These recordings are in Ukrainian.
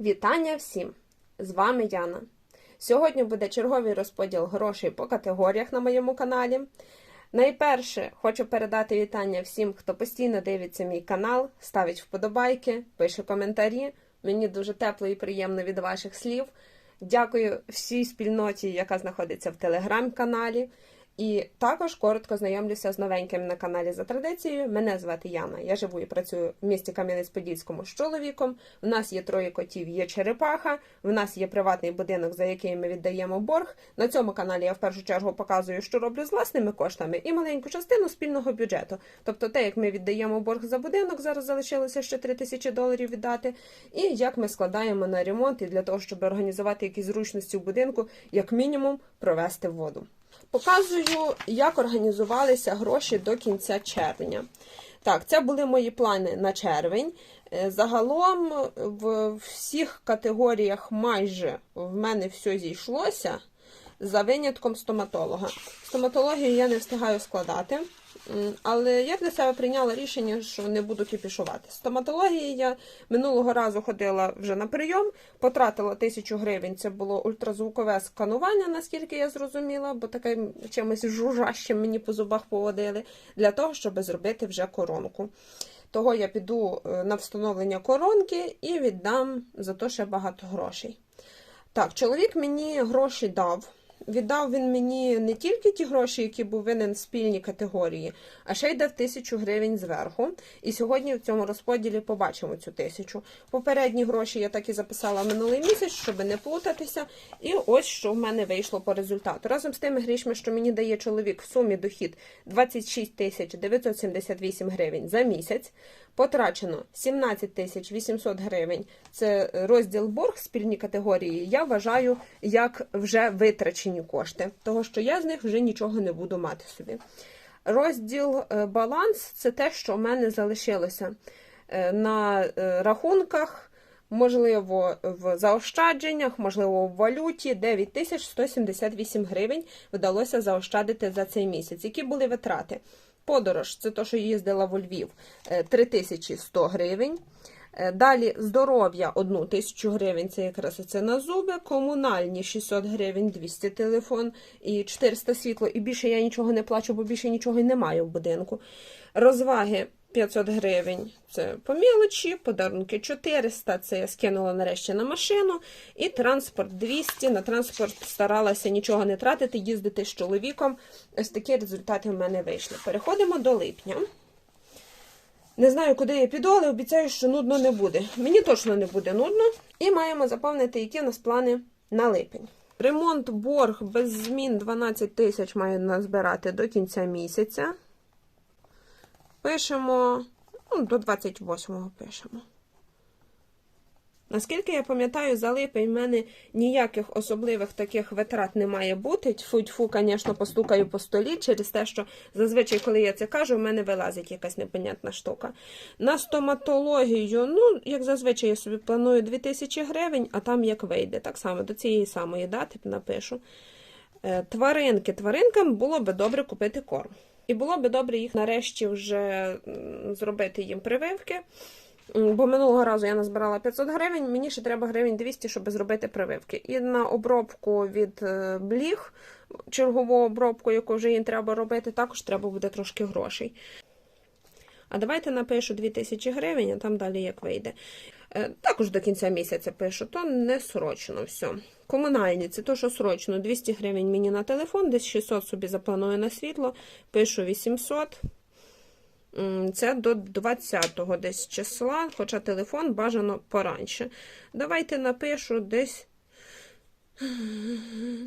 Вітання всім! З вами Яна. Сьогодні буде черговий розподіл грошей по категоріях на моєму каналі. Найперше хочу передати вітання всім, хто постійно дивиться мій канал, ставить вподобайки, пише коментарі. Мені дуже тепло і приємно від ваших слів. Дякую всій спільноті, яка знаходиться в телеграм-каналі. І також коротко знайомлюся з новеньким на каналі за традицією. Мене звати Яна. Я живу і працюю в місті Кам'янець-Подільському з чоловіком. В нас є троє котів, є черепаха. В нас є приватний будинок, за який ми віддаємо борг. На цьому каналі я в першу чергу показую, що роблю з власними коштами, і маленьку частину спільного бюджету. Тобто, те, як ми віддаємо борг за будинок, зараз залишилося ще 3 тисячі доларів віддати, і як ми складаємо на ремонт і для того, щоб організувати якісь зручності в будинку, як мінімум провести воду. Показую, як організувалися гроші до кінця червня. Так, це були мої плани на червень. Е, Загалом в всіх категоріях майже в мене все зійшлося за винятком стоматолога. Стоматологію я не встигаю складати, але я для себе прийняла рішення, що не буду кіпішувати. Стоматології я минулого разу ходила вже на прийом, потратила тисячу гривень. Це було ультразвукове сканування, наскільки я зрозуміла, бо таким чимось жужжащим мені по зубах поводили, для того, щоб зробити вже коронку. Того я піду е, на встановлення коронки і віддам за то ще багато грошей. Так, чоловік мені гроші дав. Віддав він мені не тільки ті гроші, які був винен в спільній категорії, а ще й дав тисячу гривень зверху. І сьогодні в цьому розподілі побачимо цю тисячу. Попередні гроші я так і записала минулий місяць, щоб не плутатися. І ось що в мене вийшло по результату. Разом з тими грішми, що мені дає чоловік в сумі дохід 26 тисяч 978 гривень за місяць. Потрачено 17 тисяч 800 гривень. Це розділ борг спільні категорії. Я вважаю як вже витрачені кошти, того що я з них вже нічого не буду мати собі. Розділ е, баланс це те, що в мене залишилося е, на е, рахунках. Можливо, в заощадженнях, можливо, в валюті 9178 гривень вдалося заощадити за цей місяць. Які були витрати? Подорож, це то, що їздила во Львів, е, 3100 гривень. Е, Далі здоров'я 1 тисячу гривень, це якраз це на зуби, комунальні 600 гривень, 200 телефон і 400 світло. І більше я нічого не плачу, бо більше нічого і немає в будинку. Розваги 500 гривень це по мілочі, подарунки 400, це я скинула нарешті на машину. І транспорт 200. На транспорт старалася нічого не тратити, їздити з чоловіком. Ось такі результати в мене вийшли. Переходимо до липня. Не знаю, куди я піду, але обіцяю, що нудно не буде. Мені точно не буде нудно. І маємо заповнити, які в нас плани на липень. Ремонт борг без змін 12 тисяч має назбирати до кінця місяця. Пишемо, ну, до 28-го пишемо. Наскільки я пам'ятаю, за липень в мене ніяких особливих таких витрат не має бути. Тьфу-тьфу, звісно, постукаю по столі через те, що зазвичай, коли я це кажу, в мене вилазить якась непонятна штука. На стоматологію, ну, як зазвичай, я собі планую 2000 гривень, а там як вийде. Так само до цієї самої дати напишу. Е, Тваринки. Тваринкам було би добре купити корм. І було би добре їх нарешті вже зробити їм прививки. Бо минулого разу я назбирала 500 гривень, мені ще треба гривень 200, щоб зробити прививки. І на обробку від е, бліг, чергову обробку, яку вже їм треба робити, також треба буде трошки грошей. А давайте напишу 2000 гривень, а там далі як вийде. Е, Також до кінця місяця пишу, то не срочно все. Комунальні, це то, що срочно. 200 гривень мені на телефон, десь 600 собі запланую на світло, пишу 800. Це до 20-го десь числа, хоча телефон бажано пораньше. Давайте напишу десь.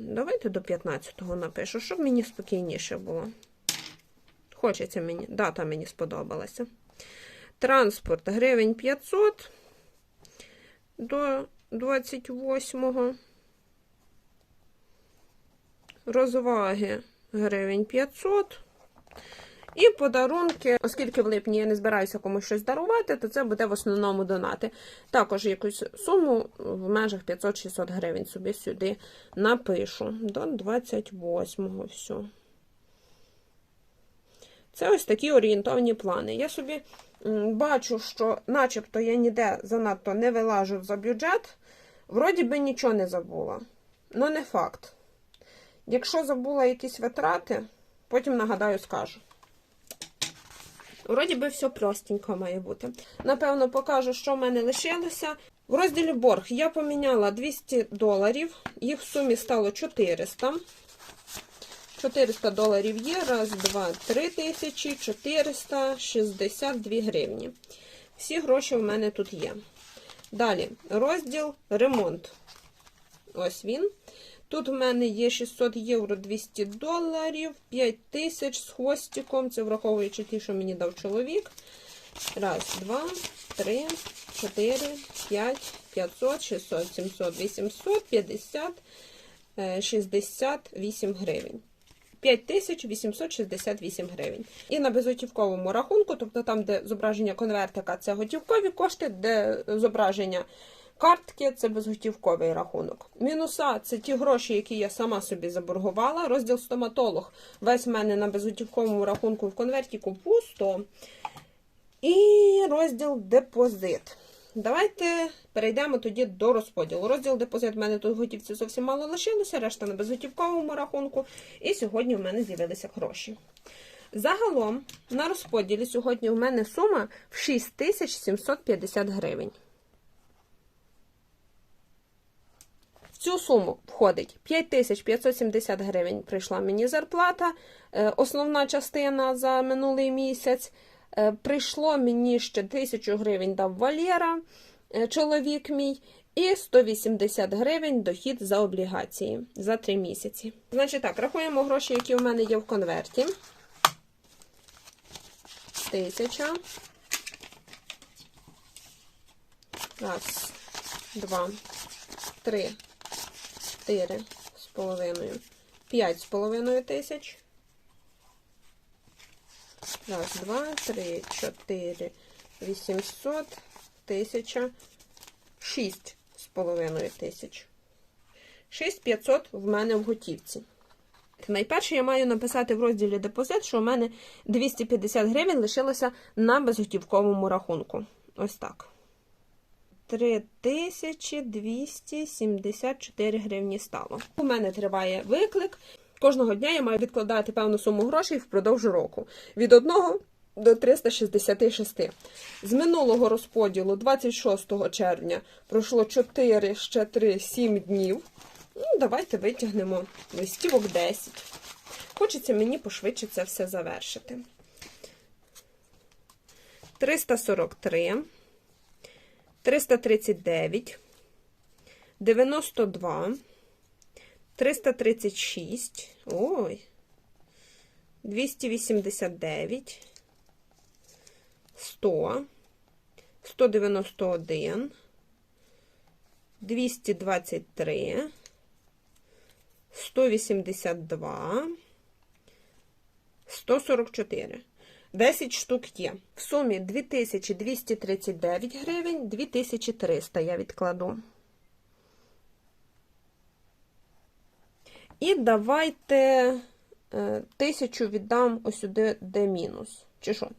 Давайте до 15-го напишу, щоб мені спокійніше було. Хочеться мені, дата мені сподобалася. Транспорт гривень 500 до 28-го. Розваги гривень 500. І подарунки, оскільки в липні я не збираюся комусь щось дарувати, то це буде в основному донати. Також якусь суму в межах 500-600 гривень собі сюди напишу. До 28-го все. Це ось такі орієнтовні плани. Я собі бачу, що начебто я ніде занадто не вилажу за бюджет. Вроді би нічого не забула. Ну, не факт. Якщо забула якісь витрати, потім нагадаю, скажу. Вроді би все простенько має бути. Напевно, покажу, що в мене лишилося. В розділі борг я поміняла 200 доларів, їх в сумі стало 400. 400 доларів є. Раз, два, три тисячі, 462 гривні. Всі гроші в мене тут є. Далі, розділ ремонт. Ось він. Тут в мене є 600 євро 200 доларів, 5 тисяч з хвостиком. Це враховуючи ті, що мені дав чоловік. Раз, два, три, чотири, п'ять, 500, 600, 700, 800, 50, е, 68 гривень. 5868 гривень. І на безготівковому рахунку, тобто там, де зображення конвертика, це готівкові кошти, де зображення картки це безготівковий рахунок. Мінуса це ті гроші, які я сама собі заборгувала. Розділ стоматолог. Весь в мене на безготівковому рахунку в конвертіку пусто. І розділ депозит. Давайте перейдемо тоді до розподілу. Розділ депозит в мене тут готівці зовсім мало лишилося, решта на безготівковому рахунку. І сьогодні в мене з'явилися гроші. Загалом на розподілі сьогодні в мене сума в 6750 гривень. В цю суму входить 5570 гривень прийшла мені зарплата, е, основна частина за минулий місяць. Е, Прийшло мені ще 1000 гривень дав Валєра, е, чоловік мій, і 180 гривень дохід за облігації за 3 місяці. Значить так, рахуємо гроші, які у мене є в конверті. Тисяча. Раз, два, три, чотири з половиною, п'ять з половиною тисяч. Раз, два, три, чотири, вісімсот, тисяча, шість з половиною тисяч. Шість п'ятсот в мене в готівці. Найперше я маю написати в розділі депозит, що у мене 250 гривень лишилося на безготівковому рахунку. Ось так. 3274 гривні стало. У мене триває виклик. Кожного дня я маю відкладати певну суму грошей впродовж року. Від 1 до 366. З минулого розподілу, 26 червня, пройшло 4, ще 3, 7 днів. Ну, давайте витягнемо листівок 10. Хочеться мені пошвидше це все завершити. 343, 339, 92, 336, ой, 289, 100, 191, 223, 182, 144. 10 штук є. В сумі 2239 гривень, 2300 я відкладу. І давайте е, тисячу віддам ось сюди, де мінус. Чи що?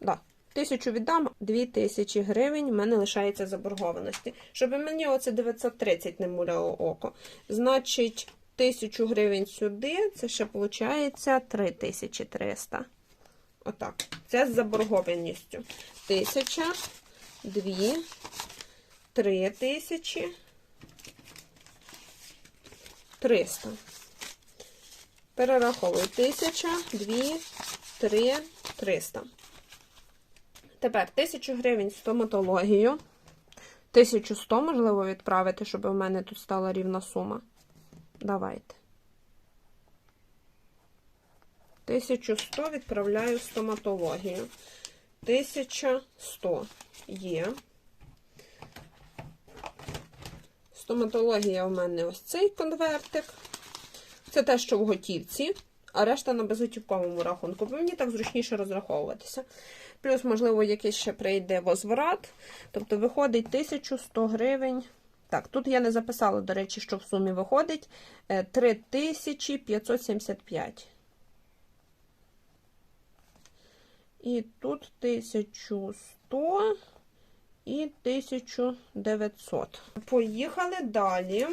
Да. Тисячу віддам, 2000 гривень в мене лишається заборгованості. Щоб мені оце 930 не муляло око. Значить, 1000 гривень сюди, це ще виходить 3300. Отак. Це з заборгованістю. 1000, 2, 3000, 300. Перераховую 1000, 2, 3, 300. Тепер 1000 гривень стоматологію. 1100, можливо, відправити, щоб у мене тут стала рівна сума. Давайте. 1100 відправляю в стоматологію. 1100 є. Стоматологія у мене ось цей конвертик. Це те, що в готівці, а решта на безготівковому рахунку, бо мені так зручніше розраховуватися. Плюс, можливо, якийсь ще прийде возврат. Тобто виходить 1100 гривень. Так, тут я не записала, до речі, що в сумі виходить 3575. І тут 1100 і 1900. Поїхали далі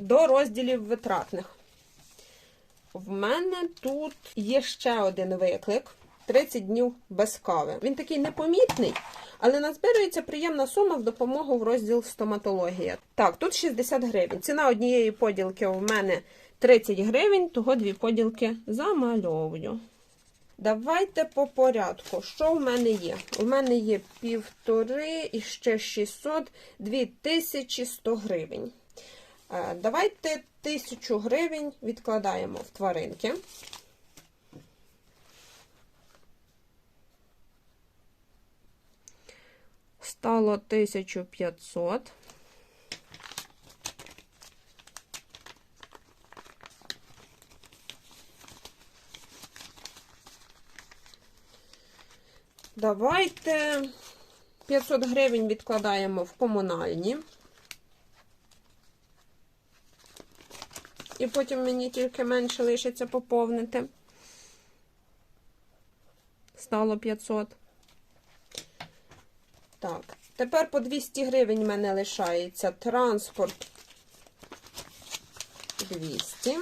до розділів витратних. В мене тут є ще один виклик: 30 днів без кави. Він такий непомітний, але назбирується приємна сума в допомогу в розділ стоматологія. Так, тут 60 гривень. Ціна однієї поділки у мене 30 гривень, того дві поділки замальовую. Давайте по порядку. Що в мене є? У мене є півтори і ще 600, 2100 гривень. Е, Давайте 1000 гривень відкладаємо в тваринки. Стало 1500. Давайте 500 гривень відкладаємо в комунальні. І потім мені тільки менше лишиться поповнити. Стало 500. Так, тепер по 200 гривень в мене лишається транспорт 200.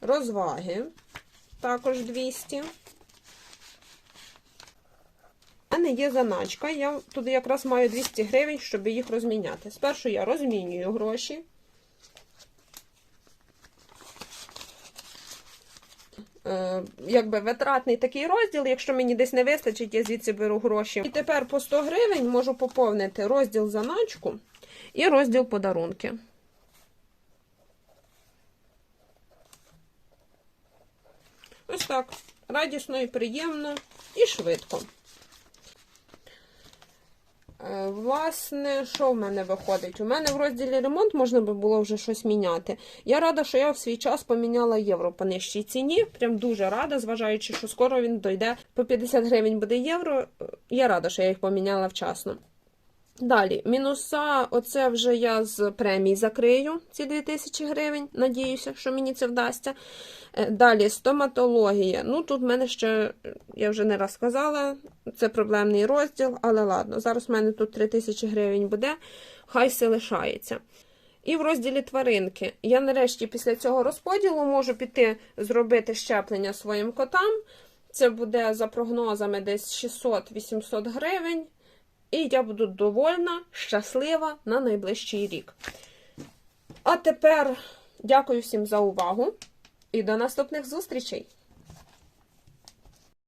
Розваги також 200. У мене є заначка. Я тут якраз маю 200 гривень, щоб їх розміняти. Спершу я розмінюю гроші. Якби витратний такий розділ, якщо мені десь не вистачить, я звідси беру гроші. І тепер по 100 гривень можу поповнити розділ заначку і розділ подарунки. Ось так. Радісно і приємно і швидко. Е, Власне, що в мене виходить? У мене в розділі ремонт можна би було вже щось міняти. Я рада, що я в свій час поміняла євро по нижчій ціні. Прям дуже рада, зважаючи, що скоро він дойде по 50 гривень буде євро. Я рада, що я їх поміняла вчасно. Далі, мінуса, оце вже я з премій закрию, ці 2000 гривень. Надіюся, що мені це вдасться. Е, Далі, стоматологія. Ну, тут в мене ще, я вже не раз сказала, це проблемний розділ, але ладно, зараз в мене тут 3000 гривень буде, хай все лишається. І в розділі тваринки. Я нарешті після цього розподілу можу піти зробити щеплення своїм котам. Це буде за прогнозами десь 600-800 гривень. І я буду довольна, щаслива на найближчий рік. А тепер дякую всім за увагу і до наступних зустрічей!